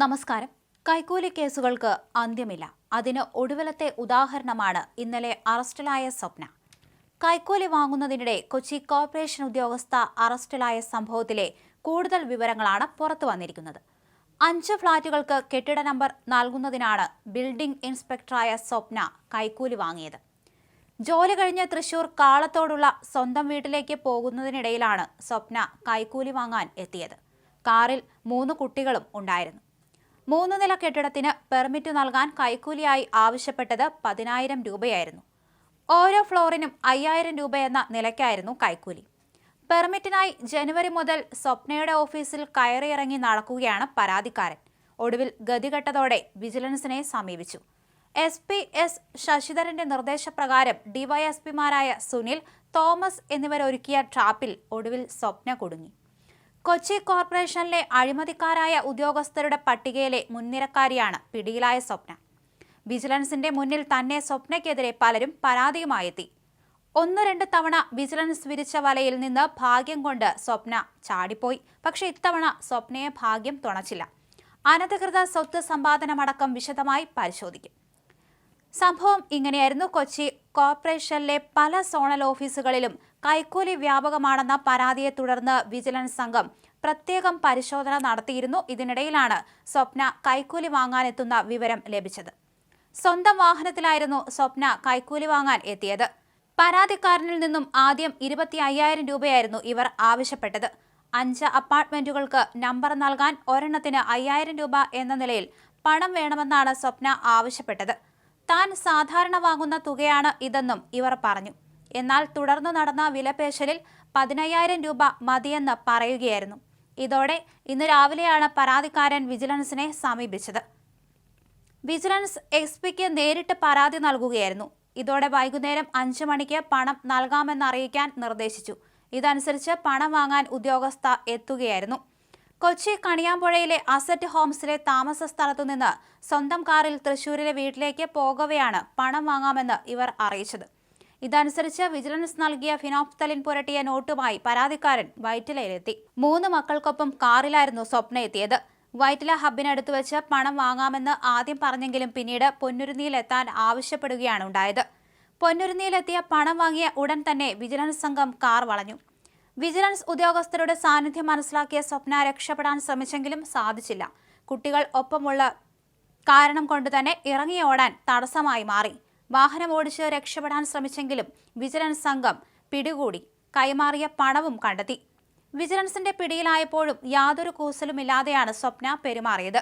നമസ്കാരം. കൈക്കൂലി കേസുകൾക്ക് അന്ത്യമില്ല. അതിന് ഒടുവിലത്തെ ഉദാഹരണമാണ് ഇന്നലെ അറസ്റ്റിലായ സ്വപ്ന. കൈക്കൂലി വാങ്ങുന്നതിനിടെ കൊച്ചി കോർപ്പറേഷൻ ഉദ്യോഗസ്ഥ അറസ്റ്റിലായ സംഭവത്തിലെ കൂടുതൽ വിവരങ്ങളാണ് പുറത്തു വന്നിരിക്കുന്നത്. അഞ്ച് ഫ്ളാറ്റുകൾക്ക് കെട്ടിട നമ്പർ നൽകുന്നതിനാണ് ബിൽഡിംഗ് ഇൻസ്പെക്ടറായ സ്വപ്ന കൈക്കൂലി വാങ്ങിയത്. ജോലി കഴിഞ്ഞ് തൃശൂർ കാളത്തോടുള്ള സ്വന്തം വീട്ടിലേക്ക് പോകുന്നതിനിടയിലാണ് സ്വപ്ന കൈക്കൂലി വാങ്ങാൻ എത്തിയത്. കാറിൽ മൂന്ന് കുട്ടികളും ഉണ്ടായിരുന്നു. മൂന്ന് നില കെട്ടിടത്തിന് പെർമിറ്റ് നൽകാൻ കൈക്കൂലിയായി ആവശ്യപ്പെട്ടത് പതിനായിരം രൂപയായിരുന്നു. ഓരോ ഫ്ലോറിനും അയ്യായിരം രൂപ എന്ന നിലയ്ക്കായിരുന്നു കൈക്കൂലി. പെർമിറ്റിനായി ജനുവരി മുതൽ സ്വപ്നയുടെ ഓഫീസിൽ കയറിയിറങ്ങി നടക്കുകയാണ് പരാതിക്കാരൻ. ഒടുവിൽ ഗതികെട്ടതോടെ വിജിലൻസിനെ സമീപിച്ചു. എസ് പി എസ് ശശിധരന്റെ നിർദ്ദേശപ്രകാരം ഡിവൈഎസ്പിമാരായ സുനിൽ തോമസ് എന്നിവരൊരുക്കിയ ട്രാപ്പിൽ ഒടുവിൽ സ്വപ്ന കുടുങ്ങി. കൊച്ചി കോർപ്പറേഷനിലെ അഴിമതിക്കാരായ ഉദ്യോഗസ്ഥരുടെ പട്ടികയിലെ മുൻനിരക്കാരിയാണ് പിടിയിലായ സ്വപ്ന. വിജിലൻസിന്റെ മുന്നിൽ തന്നെ സ്വപ്നയ്ക്കെതിരെ പലരും പരാതിയുമായെത്തി. ഒന്ന് രണ്ട് തവണ വിജിലൻസ് വിരിച്ച വലയിൽ നിന്ന് ഭാഗ്യം കൊണ്ട് സ്വപ്ന ചാടിപ്പോയി. പക്ഷേ ഇത്തവണ സ്വപ്നയെ ഭാഗ്യം തുണച്ചില്ല. അനധികൃത സ്വത്ത് സമ്പാദനമടക്കം വിശദമായി പരിശോധിക്കും. സംഭവം ഇങ്ങനെയായിരുന്നു കൊച്ചി കോർപ്പറേഷനിലെ പല സോണൽ ഓഫീസുകളിലും കൈക്കൂലി വ്യാപകമാണെന്ന പരാതിയെ തുടർന്ന് വിജിലൻസ് സംഘം പ്രത്യേകം പരിശോധന നടത്തിയിരുന്നു. ഇതിനിടയിലാണ് സ്വപ്ന കൈക്കൂലി വാങ്ങാനെത്തുന്ന വിവരം ലഭിച്ചത്. സ്വന്തം വാഹനത്തിലായിരുന്നു സ്വപ്ന കൈക്കൂലി വാങ്ങാൻ എത്തിയത്. പരാതിക്കാരനിൽ നിന്നും ആദ്യം ഇരുപത്തി അയ്യായിരം രൂപയായിരുന്നു ഇവർ ആവശ്യപ്പെട്ടത്. അഞ്ച് അപ്പാർട്ട്മെന്റുകൾക്ക് നമ്പർ നൽകാൻ ഒരെണ്ണത്തിന് അയ്യായിരം രൂപ എന്ന നിലയിൽ പണം വേണമെന്നാണ് സ്വപ്ന ആവശ്യപ്പെട്ടത്. താൻ സാധാരണ വാങ്ങുന്ന തുകയാണ് ഇതെന്നും ഇവർ പറഞ്ഞു. എന്നാൽ തുടർന്നു നടന്ന വിലപേശലിൽ പതിനയ്യായിരം രൂപ മതിയെന്ന് പറയുകയായിരുന്നു. ഇതോടെ ഇന്ന് രാവിലെയാണ് പരാതിക്കാരൻ വിജിലൻസിനെ സമീപിച്ചത്. വിജിലൻസ് എസ് പിക്ക് നേരിട്ട് പരാതി നൽകുകയായിരുന്നു. ഇതോടെ വൈകുന്നേരം അഞ്ചു മണിക്ക് പണം നൽകാമെന്നറിയിക്കാൻ നിർദ്ദേശിച്ചു. ഇതനുസരിച്ച് പണം വാങ്ങാൻ ഉദ്യോഗസ്ഥ എത്തുകയായിരുന്നു. കൊച്ചി കണിയാമ്പുഴയിലെ അസറ്റ് ഹോംസിലെ താമസ സ്ഥലത്തു നിന്ന് സ്വന്തം കാറിൽ തൃശൂരിലെ വീട്ടിലേക്ക് പോകവെയാണ് പണം വാങ്ങാമെന്ന് ഇവർ അറിയിച്ചത്. ഇതനുസരിച്ച് വിജിലൻസ് നൽകിയ ഫിനോപ്തലിൻ പുരട്ടിയ നോട്ടുമായി പരാതിക്കാരൻ വൈറ്റിലയിലെത്തി മൂന്ന് മക്കൾക്കൊപ്പം കാറിലായിരുന്നു സ്വപ്ന എത്തിയത്. വൈറ്റില ഹബിനടുത്ത് വെച്ച് പണം വാങ്ങാമെന്ന് ആദ്യം പറഞ്ഞെങ്കിലും പിന്നീട് പൊന്നുരുന്നിയിലെത്താൻ ആവശ്യപ്പെടുകയാണ് ഉണ്ടായത്. പൊന്നുരുന്നിയിലെത്തിയ പണം വാങ്ങിയ ഉടൻ തന്നെ വിജിലൻസ് സംഘം കാർ വളഞ്ഞു. വിജിലൻസ് ഉദ്യോഗസ്ഥരുടെ സാന്നിധ്യം മനസ്സിലാക്കിയ സ്വപ്ന രക്ഷപ്പെടാൻ ശ്രമിച്ചെങ്കിലും സാധിച്ചില്ല. കുട്ടികൾ ഒപ്പമുള്ള കാരണം കൊണ്ട് തന്നെ ഇറങ്ങി ഓടാൻ തടസ്സമായി മാറി. വാഹനം ഓടിച്ച് രക്ഷപ്പെടാൻ ശ്രമിച്ചെങ്കിലും വിജിലൻസ് സംഘം പിടികൂടി കൈമാറിയ പണവും കണ്ടെത്തി. വിജിലൻസിന്റെ പിടിയിലായപ്പോഴും യാതൊരു കൂസലുമില്ലാതെയാണ് സ്വപ്ന പെരുമാറിയത്.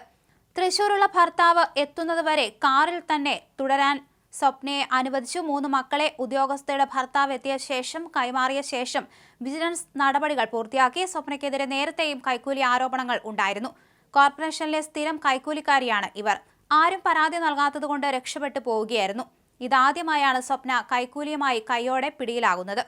തൃശൂരുള്ള ഭർത്താവ് എത്തുന്നതുവരെ കാറിൽ തന്നെ തുടരാൻ സ്വപ്നയെ അനുവദിച്ചു. മൂന്ന് മക്കളെ ഉദ്യോഗസ്ഥയുടെ ഭർത്താവ് എത്തിയ ശേഷം കൈമാറിയ ശേഷം വിജിലൻസ് നടപടികൾ പൂർത്തിയാക്കി. സ്വപ്നയ്ക്കെതിരെ നേരത്തെയും കൈക്കൂലി ആരോപണങ്ങൾ ഉണ്ടായിരുന്നു. കോർപ്പറേഷനിലെ സ്ഥിരം കൈക്കൂലിക്കാരിയാണ് ഇവർ. ആരും പരാതി നൽകാത്തതുകൊണ്ട് രക്ഷപ്പെട്ടു പോവുകയായിരുന്നു. ഇതാദ്യമായാണ് സ്വപ്ന കൈക്കൂലിയുമായി കൈയോടെ പിടിയിലാകുന്നത്